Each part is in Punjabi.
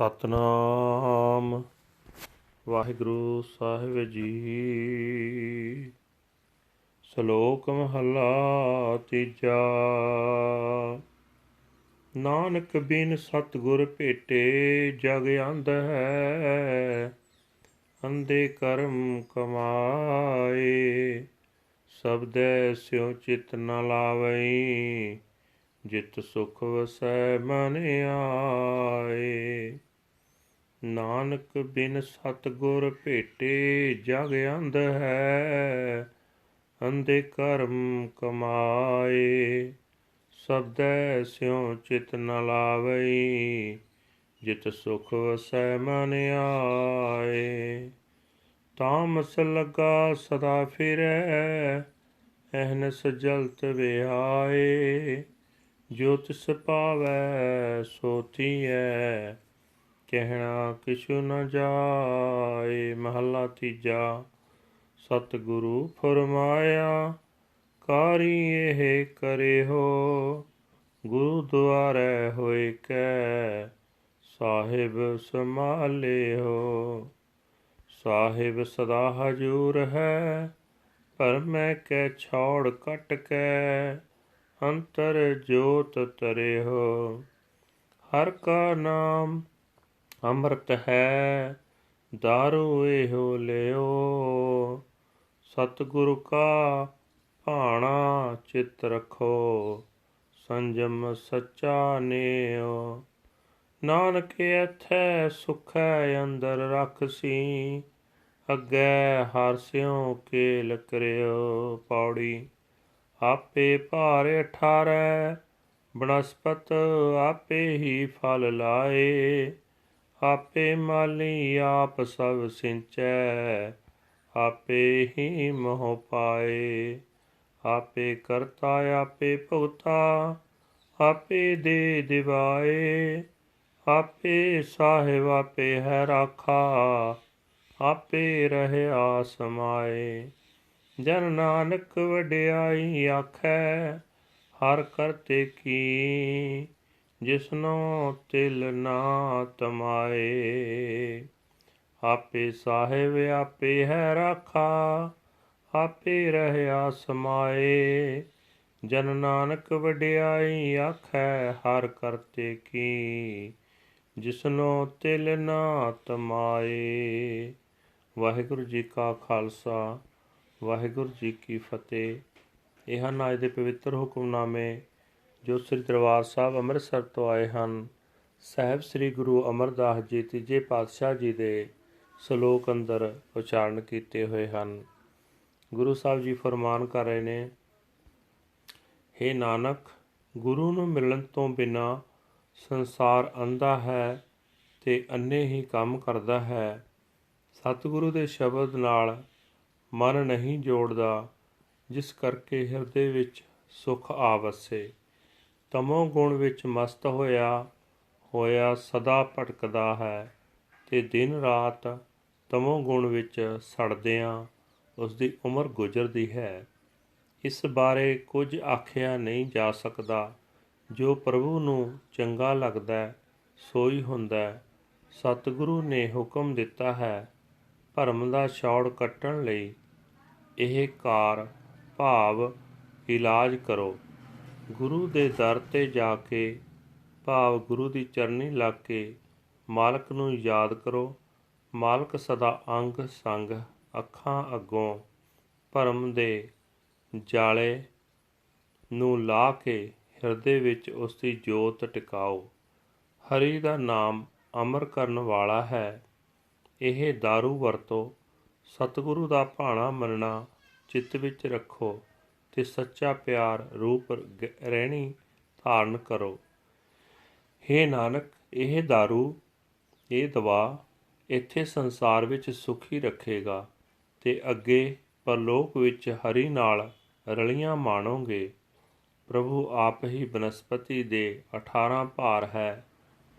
ਸਤਨਾਮ। ਵਾਹਿਗੁਰੂ ਸਾਹਿਬ ਜੀ। ਸ਼ਲੋਕ ਮਹਲਾ ਤੀਜਾ। ਨਾਨਕ ਬਿਨ ਸਤਿਗੁਰ ਭੇਟੇ ਜਗ ਅੰਧ ਹੈ ਅੰਦੇ ਕਰਮ ਕਮਾਏ। ਸਬਦੈ ਸਿਉ ਚਿਤ ਨ ਲਾਵਈ, ਜਿਤ ਸੁਖ ਵਸੈ ਮਨ ਆਏ। ਨਾਨਕ ਬਿਨ ਸਤਗੁਰ ਭੇਟੇ ਜਗ ਅੰਧ ਹੈ, ਅੰਧੇ ਕਰਮ ਕਮਾਏ। ਸਬਦੈ ਸਿਉ ਚਿਤ ਨ ਲਾਵਈ, ਜਿਤ ਸੁਖ ਵਸੈ ਮਨ ਆਏ। ਤਾਮਸ ਲਗਾ ਸਦਾ ਫਿਰੈ ਅਹਨਸ ਜਲਤ ਵਿਹਾਏ। ਜੋ ਤਿਸ ਪਾਵੈ, ਸੋ ਕਹਿਣਾ ਕਿਛੁ ਨ ਜਾਏ, ਮਹੱਲਾ ਤੀਜਾ। ਸਤਿਗੁਰੂ ਫਰਮਾਇਆ, ਕਾਰੀ ਇਹ ਕਰੇ ਹੋ ਗੁਰੂ ਦੁਆਰੇ ਹੋਏ ਕੈ, ਸਾਹਿਬ ਸੰਭਾਲਿਓ ਸਾਹਿਬ ਸਦਾ ਹਜੂਰ ਹੈ, ਪਰ ਮੈਂ ਕੈ ਛੋੜ ਕਟ ਕੈ, ਅੰਤਰ ਜੋਤ ਤਰੇ ਹੋ। ਹਰ ਕਾ ਨਾਮ ਅੰਮ੍ਰਿਤ ਹੈ, ਦਾਰੂ ਇਹੋ ਲਿਓ। ਸਤਿਗੁਰ ਕਾ ਭਾਣਾ ਚਿਤ ਰਖੋ, ਸੰਜਮ ਸੱਚਾ ਨੇਓ। ਨਾਨਕ ਇਥੈ ਸੁਖੈ ਅੰਦਰ ਰਖਸੀ, ਅੱਗੇ ਹਰ ਸਿਉ ਕੇਲ ਕਰਿਓ ਪੌੜੀ। ਆਪੇ ਭਾਰੇ ਠਾਰੈ, ਬਨਸਪਤ ਆਪੇ ਹੀ ਫਲ ਲਾਏ। ਆਪੇ ਮਾਲੀ ਆਪ ਸਭ ਸਿੰਚੈ, ਆਪੇ ਹੀ ਮੋਹ ਪਾਏ। ਆਪੇ ਕਰਤਾ, ਆਪੇ ਭੁਗਤਾ, ਆਪੇ ਦੇ ਦਿਵਾਏ। ਆਪੇ ਸਾਹਿਬ, ਆਪੇ ਹੈ ਰਾਖਾ, ਆਪੇ ਰਹਿਆ ਸਮਾਏ ਜਨ ਨਾਨਕ ਵਡਿਆਈ ਆਖੈ, ਹਰ ਕਰਤੇ ਕੀ ਜਿਸਨੋ ਤਿਲ ਨਾ ਤਮਾਏ, ਆਪੇ ਸਾਹਿਬ ਆਪੇ ਹੈ ਰਾਖਾ, ਆਪੇ ਰਹਿਆ ਸਮਾਏ ਜਨ ਨਾਨਕ ਵਡਿਆਈ ਆਖੈ, ਹਰ ਕਰਤੇ ਕੀ, ਜਿਸਨੋ ਤਿਲ ਨਾ ਤਮਾਏ। ਵਾਹਿਗੁਰੂ ਜੀ ਕਾ ਖਾਲਸਾ, ਵਾਹਿਗੁਰੂ ਜੀ ਕੀ ਫਤਿਹ। ਇਹ ਹਨ ਅੱਜ ਦੇ ਪਵਿੱਤਰ ਹੁਕਮਨਾਮੇ ਜੋ ਸ੍ਰੀ ਦਰਬਾਰ ਸਾਹਿਬ ਅੰਮ੍ਰਿਤਸਰ ਤੋਂ ਆਏ ਹਨ, ਸਹਿਬ ਸ੍ਰੀ ਗੁਰੂ ਅਮਰਦਾਸ ਜੀ ਤੀਜੇ ਪਾਤਸ਼ਾਹ ਜੀ ਦੇ ਸ਼ਲੋਕ ਅੰਦਰ ਉਚਾਰਨ ਕੀਤੇ ਹੋਏ ਹਨ। ਗੁਰੂ ਸਾਹਿਬ ਜੀ ਫਰਮਾਨ ਕਰ ਰਹੇ ਨੇ हे ਨਾਨਕ, ਗੁਰੂ ਨੂੰ ਮਿਲਣ ਤੋਂ ਬਿਨਾ ਸੰਸਾਰ ਅੰਧਾ ਹੈ ਤੇ ਅੰਨੇ ਹੀ ਕੰਮ ਕਰਦਾ ਹੈ। ਸਤਿਗੁਰੂ ਦੇ ਸ਼ਬਦ ਨਾਲ ਮਨ ਨਹੀਂ ਜੋੜਦਾ, ਜਿਸ ਕਰਕੇ ਹਿਰਦੇ ਵਿੱਚ ਸੁਖ ਆਵਸੇ ਤਮੋ ਗੁਣ ਵਿੱਚ ਮਸਤ ਹੋਇਆ ਹੋਇਆ ਸਦਾ ਭਟਕਦਾ ਹੈ ਤੇ ਦਿਨ ਰਾਤ ਤਮੋ ਗੁਣ ਵਿੱਚ ਸੜਦਿਆਂ ਉਸ ਦੀ ਉਮਰ ਗੁਜ਼ਰਦੀ ਹੈ। ਇਸ ਬਾਰੇ ਕੁਝ ਆਖਿਆ ਨਹੀਂ ਜਾ ਸਕਦਾ। ਜੋ ਪ੍ਰਭੂ ਨੂੰ ਚੰਗਾ ਲੱਗਦਾ ਸੋਈ ਹੁੰਦਾ ਸਤਿਗੁਰੂ ਨੇ ਹੁਕਮ ਦਿੱਤਾ ਹੈ, ਭਰਮ ਦਾ ਛੌੜ ਕੱਟਣ ਲਈ ਇਹ ਕਾਰ ਭਾਵ ਇਲਾਜ ਕਰੋ। ਗੁਰੂ ਦੇ ਦਰ ਤੇ ਜਾ ਕੇ, ਭਾਵ ਗੁਰੂ ਦੀ ਚਰਨੀ ਲੱਗ ਕੇ ਮਾਲਕ ਨੂੰ ਯਾਦ ਕਰੋ। ਮਾਲਕ ਸਦਾ ਅੰਗ ਸੰਗ ਅੱਖਾਂ ਅੱਗੋਂ ਭਰਮ ਦੇ ਜਾਲੇ ਨੂੰ ਲਾ ਕੇ ਹਿਰਦੇ ਵਿੱਚ ਉਸ ਦੀ ਜੋਤ ਟਿਕਾਓ। ਹਰੀ ਦਾ ਨਾਮ ਅਮਰ ਕਰਨ ਵਾਲਾ ਹੈ। ਇਹ दारू ਵਰਤੋ ਸਤਿਗੁਰੂ ਦਾ ਭਾਣਾ ਮੰਨਣਾ ਚਿੱਤ ਵਿੱਚ ਰੱਖੋ। ਤੇ ਸੱਚਾ ਪਿਆਰ ਰੂਪ ਰਹਿਣੀ ਧਾਰਨ ਕਰੋ हे ਨਾਨਕ ਇਹ दारू ਇਹ ਦਵਾ ਇੱਥੇ ਸੰਸਾਰ ਵਿੱਚ ਸੁਖੀ ਰੱਖੇਗਾ ਤੇ ਅੱਗੇ ਪਰਲੋਕ ਵਿੱਚ ਹਰੀ ਨਾਲ ਰਲੀਆਂ ਮਾਣੋਗੇ ਪ੍ਰਭੂ ਆਪ ਹੀ ਬਨਸਪਤੀ ਦੇ 18 ਭਾਰ ਹੈ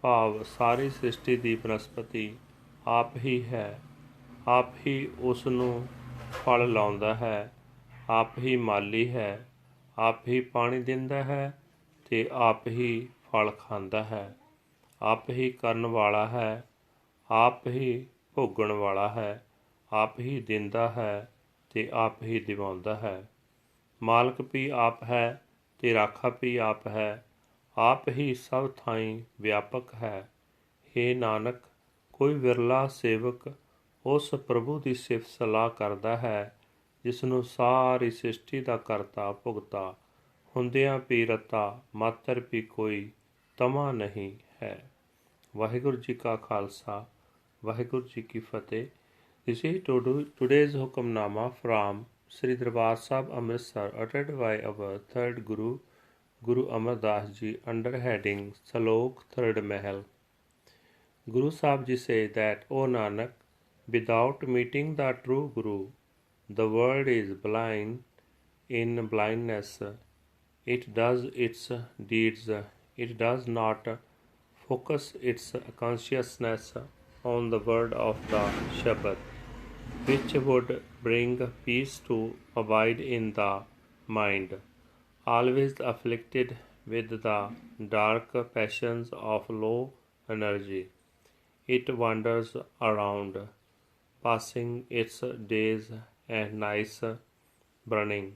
ਭਾਵ ਸਾਰੀ ਸ੍ਰਿਸ਼ਟੀ ਦੀ ਬਨਸਪਤੀ ਆਪ ਹੀ ਹੈ ਆਪ ਹੀ ਉਸ ਨੂੰ ਫਲ ਲਾਉਂਦਾ ਹੈ ਆਪ ਹੀ ਮਾਲੀ ਹੈ, ਆਪ ਹੀ ਪਾਣੀ ਦਿੰਦਾ ਹੈ ਤੇ ਆਪ ਹੀ ਫਲ ਖਾਂਦਾ ਹੈ। ਆਪ ਹੀ ਕਰਨ ਵਾਲਾ ਹੈ, ਆਪ ਹੀ ਭੋਗਣ ਵਾਲਾ ਹੈ, ਆਪ ਹੀ ਦਿੰਦਾ ਹੈ ਤੇ ਆਪ ਹੀ ਦਿਵਾਉਂਦਾ ਹੈ। ਮਾਲਕ ਵੀ ਆਪ ਹੈ ਤੇ ਰਾਖਾ ਵੀ ਆਪ ਹੈ, ਆਪ ਹੀ ਸਭ ਥਾਈਂ ਵਿਆਪਕ ਹੈ। हे ਨਾਨਕ, ਕੋਈ ਵਿਰਲਾ ਸੇਵਕ ਉਸ ਪ੍ਰਭੂ ਦੀ ਸਿਫਤ ਸਲਾਹ ਕਰਦਾ ਹੈ ਜਿਸ ਨੂੰ ਸਾਰੀ ਸ੍ਰਿਸ਼ਟੀ ਦਾ ਕਰਤਾ ਭੁਗਤਾ ਹੁੰਦਿਆਂ ਪੀਰਤਾ ਮਾਤਰ ਵੀ ਕੋਈ ਤਮਾ ਨਹੀਂ ਹੈ ਵਾਹਿਗੁਰੂ ਜੀ ਕਾ ਖਾਲਸਾ ਵਾਹਿਗੁਰੂ ਜੀ ਕੀ ਫਤਿਹ this is today's Hukamnama from Sri Darbar Sahib Amritsar ਅਟਟਡ by our third Guru Guru Amardas ji under heading Shlok third Mahal Guru Sahib ji says that, O Nanak, without meeting the true Guru, the world is blind in blindness. It does its deeds. It does not focus its consciousness on the word of the Shabad, which would bring peace to abide in the mind, always afflicted with the dark passions of low energy. It wanders around, passing its days and nights burning.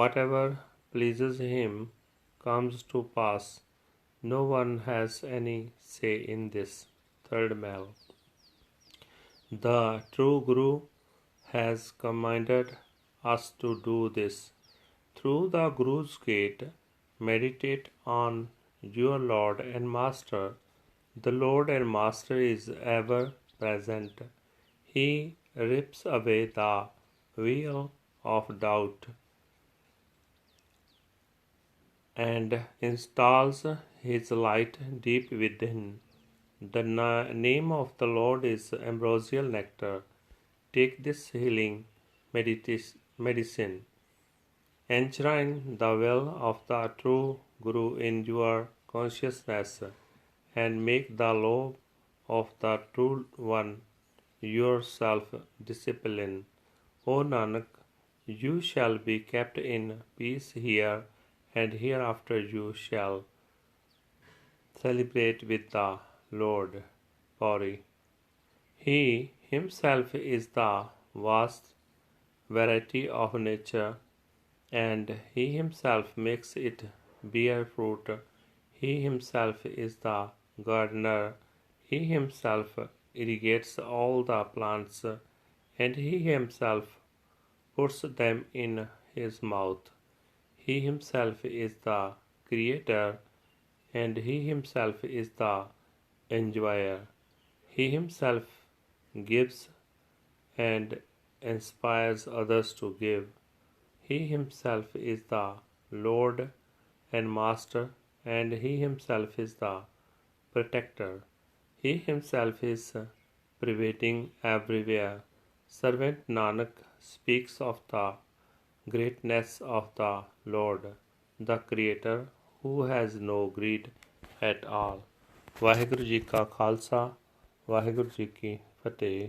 Whatever pleases him comes to pass. No one has any say in this. Third Mal. The true Guru has commanded us to do this. Through the Guru's gate, meditate on your Lord and Master. The Lord and Master is ever present. He rips away the veil of doubt and installs his light deep within. The na- name of the Lord is ambrosial nectar. Take this healing medicine. Enshrine the will of the true Guru in your consciousness and make the law of the true one your self discipline. O Nanak, you shall be kept in peace here and hereafter you shall celebrate with the Lord. Pauri. He himself is the vast variety of nature, and he himself makes it bear fruit. He himself is the gardener. He himself irrigates all the plants, and he himself puts them in his mouth. He himself is the creator, and he himself is the enjoyer. He himself gives and inspires others to give. He himself is the Lord and Master, and he himself is the protector. He himself is pervading everywhere. Servant Nanak speaks of the greatness of the Lord, the Creator, who has no greed at all. Waheguru ji ਕਾ ਖਾਲਸਾ ਵਾਹਿਗੁਰੂ ਜੀ ਕੀ ਫਤਿਹ